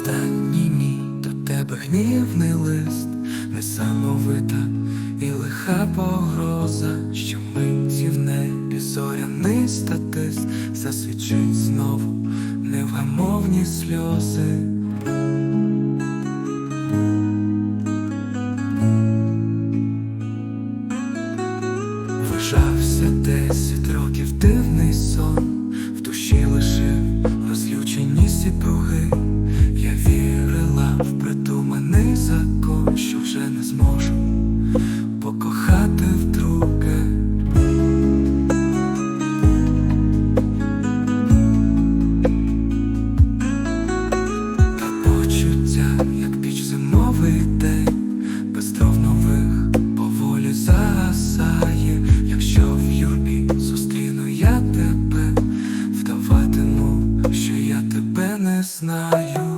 останній мій до тебе гнівний лист, несамовита і лиха погроза, що миті в небі зоряний статист засвічить знову невгамовні сльози. Вижався десять років дивний сон, в душі лишив розлючені сіпруги. Не зможу покохати вдруге. Та почуття, як піч зимовий день, без дров нових поволі загасає. Якщо в юрбі зустріну я тебе, вдаватиму, що я тебе не знаю.